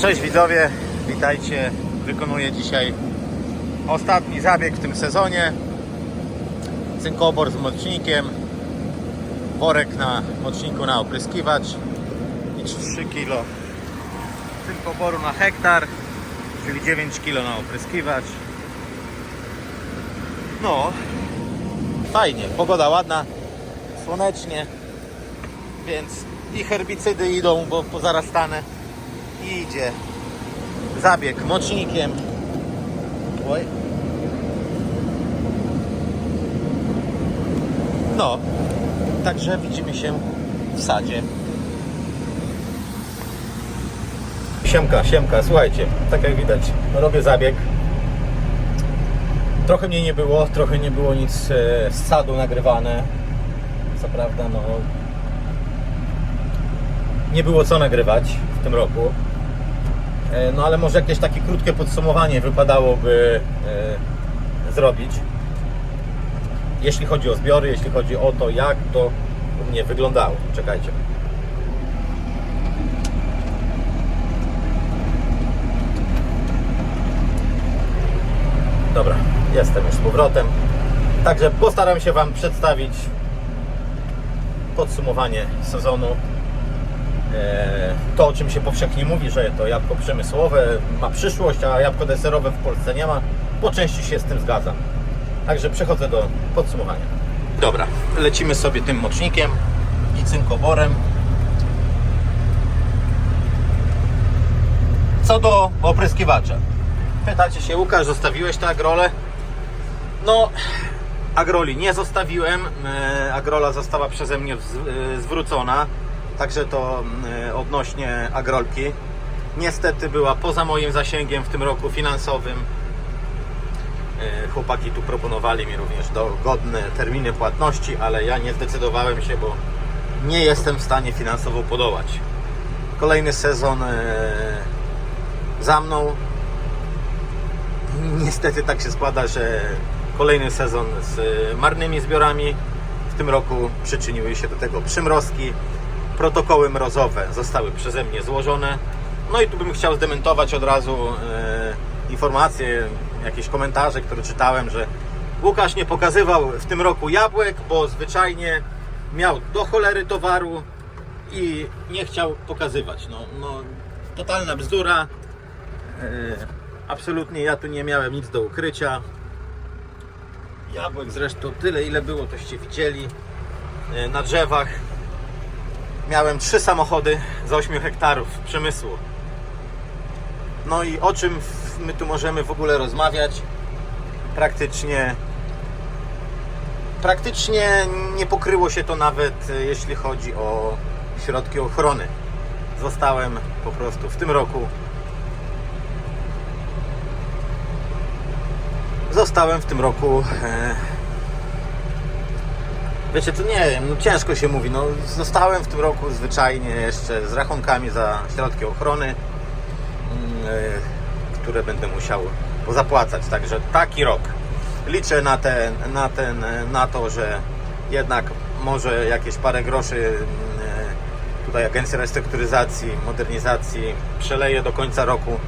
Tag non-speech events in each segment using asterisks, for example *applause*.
Cześć widzowie, witajcie. Wykonuję dzisiaj ostatni zabieg w tym sezonie. Cynkobor z mocznikiem, worek na moczniku na opryskiwacz i 3 kg cynkoboru na hektar, czyli 9 kg na opryskiwacz. No, fajnie, pogoda ładna, słonecznie, więc i herbicydy idą, bo pozarastane i idzie zabieg mocznikiem. Oj. No, także widzimy się w sadzie. Siemka, siemka, słuchajcie, tak jak widać, robię zabieg. Trochę mnie nie było, trochę nie było nic e, z sadu nagrywane. Co prawda, no nie było co nagrywać w tym roku. E, No ale może jakieś takie krótkie podsumowanie wypadałoby e, zrobić. Jeśli chodzi o zbiory, jeśli chodzi o to, jak to u mnie wyglądało. Czekajcie. Dobra, jestem już z powrotem. Także postaram się Wam przedstawić podsumowanie sezonu to, o czym się powszechnie mówi, że to jabłko przemysłowe ma przyszłość, a jabłko deserowe w Polsce nie ma, po części się z tym zgadzam. Także przechodzę do podsumowania. Dobra, lecimy sobie tym mocznikiem i cynkoborem. Co do opryskiwacza. Pytacie się, Łukasz, zostawiłeś te agrole? No, agroli nie zostawiłem. E, Agrola została przeze mnie e, zwrócona. Także to e, odnośnie agrolki. Niestety była poza moim zasięgiem w tym roku finansowym. E, Chłopaki tu proponowali mi również dogodne terminy płatności, ale ja nie zdecydowałem się, bo nie jestem w stanie finansowo podołać. Kolejny sezon e, za mną. Niestety tak się składa, że kolejny sezon z marnymi zbiorami. W tym roku przyczyniły się do tego przymrozki. Protokoły mrozowe zostały przeze mnie złożone. No i tu bym chciał zdementować od razu e, informacje, jakieś komentarze, które czytałem, że Łukasz nie pokazywał w tym roku jabłek, bo zwyczajnie miał do cholery towaru i nie chciał pokazywać. No, no totalna bzdura. E, absolutnie ja tu nie miałem nic do ukrycia. Jabłek zresztą tyle ile było, toście widzieli e, na drzewach. Miałem trzy samochody z 8 hektarów przemysłu. No i o czym my tu możemy w ogóle rozmawiać? Praktycznie praktycznie nie pokryło się to nawet e, jeśli chodzi o środki ochrony. Zostałem po prostu w tym roku zostałem w tym roku e, Wiecie, to nie wiem, no ciężko się mówi. No, zostałem w tym roku zwyczajnie jeszcze z rachunkami za środki ochrony, e, które będę musiał zapłacać. Także taki rok. Liczę na, ten, na, ten, na to, że jednak może jakieś parę groszy e, tutaj Agencja Restrukturyzacji, Modernizacji przeleje do końca roku,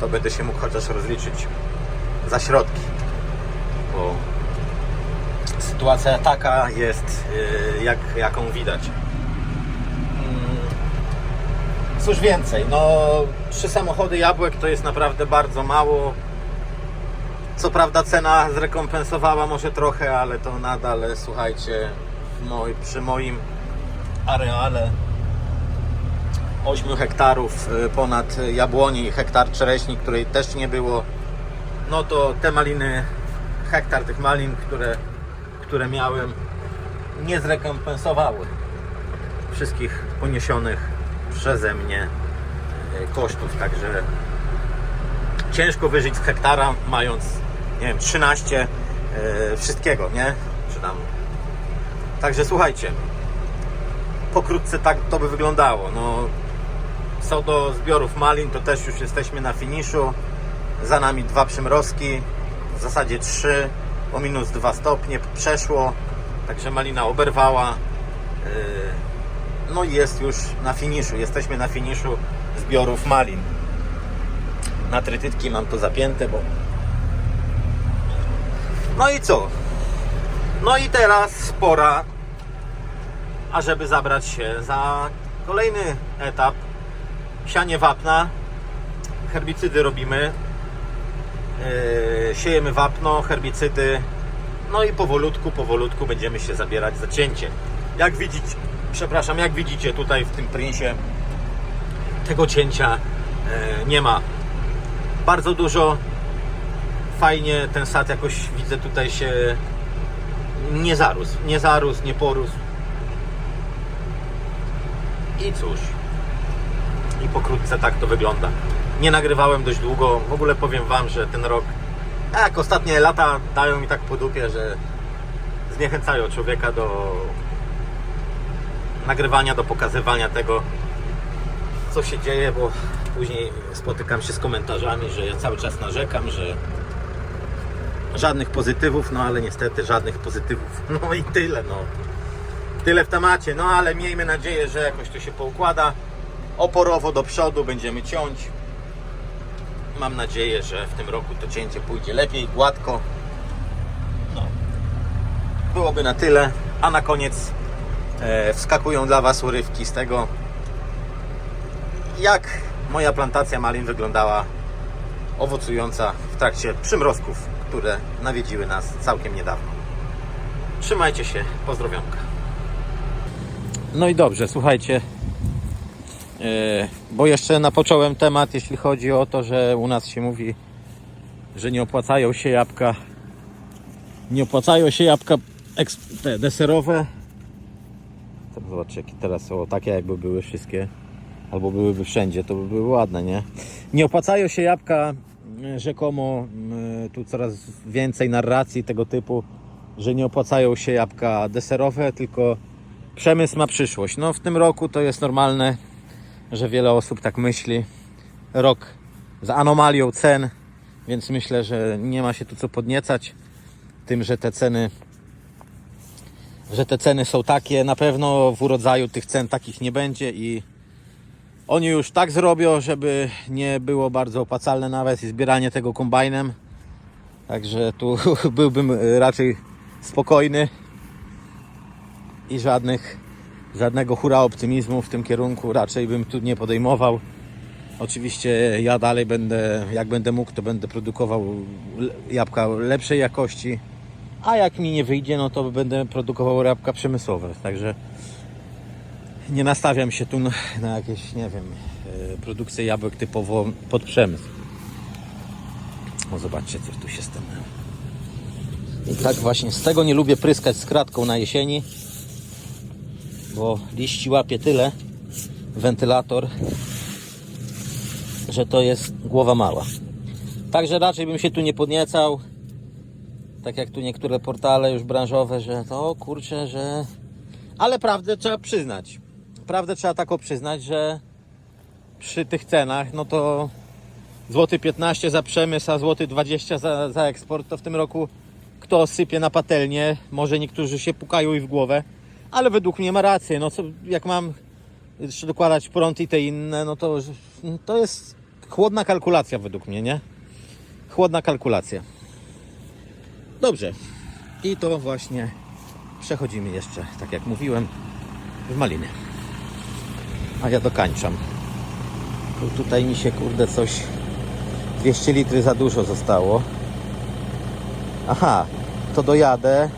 to będę się mógł chociaż rozliczyć za środki. Bo sytuacja taka jest, yy, jak, jaką widać. Mm, Cóż więcej, no trzy samochody jabłek to jest naprawdę bardzo mało. Co prawda cena zrekompensowała może trochę, ale to nadal, słuchajcie, przy moim areale 8 hektarów y, ponad jabłoni hektar czereśni, której też nie było, no to te maliny, hektar tych malin, które które miałem, nie zrekompensowały wszystkich poniesionych przeze mnie e, kosztów. Także ciężko wyżyć z hektara, mając, nie wiem, 13 e, wszystkiego, nie? Czy tam. Także słuchajcie, pokrótce tak to by wyglądało. No, co do zbiorów malin, to też już jesteśmy na finiszu. Za nami dwa przymrozki, w zasadzie trzy, o minus 2 stopnie przeszło, także malina oberwała. Yy, No i jest już na finiszu, jesteśmy na finiszu zbiorów malin. Na trytytki mam to zapięte, bo... No i co? No i teraz pora, ażeby zabrać się za kolejny etap. Sianie wapna. Herbicydy robimy. Yy, siejemy wapno, herbicydy. No i powolutku, powolutku będziemy się zabierać za cięcie. Jak widzicie, przepraszam, jak widzicie tutaj w tym prinsie tego cięcia e, nie ma bardzo dużo. Fajnie ten sad jakoś widzę tutaj się nie zarósł, nie zarósł, nie porósł. I cóż, i pokrótce tak to wygląda. Nie nagrywałem dość długo. W ogóle powiem Wam, że ten rok, jak ostatnie lata dają mi tak po dupie, że zniechęcają człowieka do nagrywania, do pokazywania tego, co się dzieje, bo później spotykam się z komentarzami, że ja cały czas narzekam, że żadnych pozytywów, no ale niestety żadnych pozytywów. *laughs* No i tyle, no. Tyle w temacie, no ale miejmy nadzieję, że jakoś to się poukłada. Oporowo do przodu będziemy ciąć. Mam nadzieję, że w tym roku to cięcie pójdzie lepiej, gładko. No. Byłoby na tyle, a na koniec e, wskakują dla Was urywki z tego, jak moja plantacja malin wyglądała owocująca w trakcie przymrozków, które nawiedziły nas całkiem niedawno. Trzymajcie się, pozdrowionka. No i dobrze, słuchajcie, bo jeszcze napocząłem temat, jeśli chodzi o to, że u nas się mówi, że nie opłacają się jabłka, nie opłacają się jabłka te deserowe. Zobaczcie, jakie teraz są takie, jakby były wszystkie albo byłyby wszędzie, to by były ładne, nie? Nie opłacają się jabłka mm, rzekomo, mm, tu coraz więcej narracji tego typu, że nie opłacają się jabłka deserowe, tylko przemysł ma przyszłość. No w tym roku to jest normalne, że wiele osób tak myśli. Rok z anomalią cen, więc myślę, że nie ma się tu co podniecać tym, że te ceny że te ceny są takie, na pewno w urodzaju tych cen takich nie będzie i oni już tak zrobią, żeby nie było bardzo opłacalne nawet i zbieranie tego kombajnem. Także tu *laughs* byłbym raczej spokojny i żadnych, żadnego hura optymizmu w tym kierunku raczej bym tu nie podejmował. Oczywiście ja dalej będę, jak będę mógł, to będę produkował jabłka lepszej jakości, a jak mi nie wyjdzie, no to będę produkował jabłka przemysłowe. Także nie nastawiam się tu na, jakieś, nie wiem, e, produkcję jabłek typowo pod przemysł. O, zobaczcie, co tu się stanęło. I tak właśnie, z tego nie lubię pryskać z kratką na jesieni, bo liści łapie tyle, wentylator, że to jest głowa mała. Także raczej bym się tu nie podniecał, tak jak tu niektóre portale już branżowe, że to kurczę, że... Ale prawdę trzeba przyznać. Prawdę trzeba taką przyznać, że przy tych cenach, no to złoty 15 za przemysł, a złoty 20 za, za eksport, to w tym roku kto sypie na patelnię, może niektórzy się pukają i w głowę, ale według mnie ma rację. No co, jak mam jeszcze dokładać prąd i te inne, no to, to jest chłodna kalkulacja według mnie, nie? Chłodna kalkulacja. Dobrze. I to właśnie przechodzimy jeszcze, tak jak mówiłem, w maliny. A ja dokańczam. Tu- Tutaj mi się kurde coś 200 litry za dużo zostało. Aha, to dojadę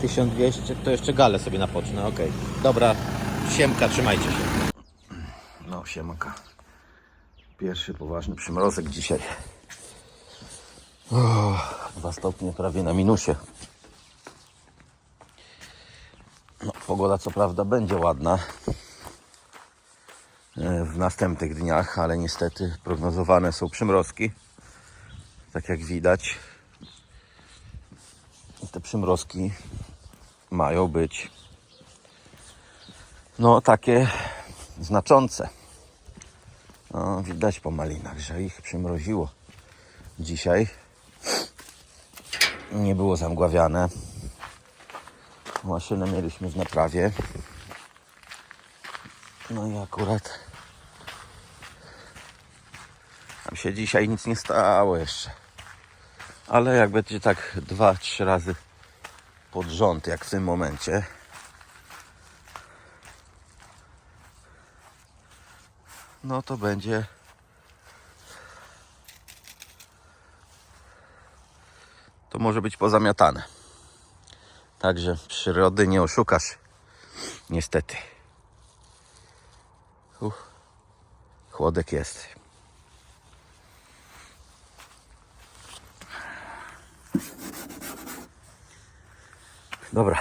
1200, to jeszcze galę sobie napocznę, ok. Dobra, siemka, trzymajcie się. No, siemka. Pierwszy poważny przymrozek dzisiaj. O, dwa stopnie prawie na minusie. No, pogoda co prawda będzie ładna e, w następnych dniach, ale niestety prognozowane są przymrozki. Tak jak widać. Te przymrozki mają być no takie znaczące. No, widać po malinach, że ich przymroziło dzisiaj. Nie było zamgławiane. Maszynę mieliśmy w naprawie. No i akurat Tam się dzisiaj nic nie stało jeszcze. Ale jak będzie tak dwa, trzy razy pod rząd, jak w tym momencie, no to będzie to może być pozamiatane. Także przyrody nie oszukasz. Niestety. Uch, chłodek jest. Dobra,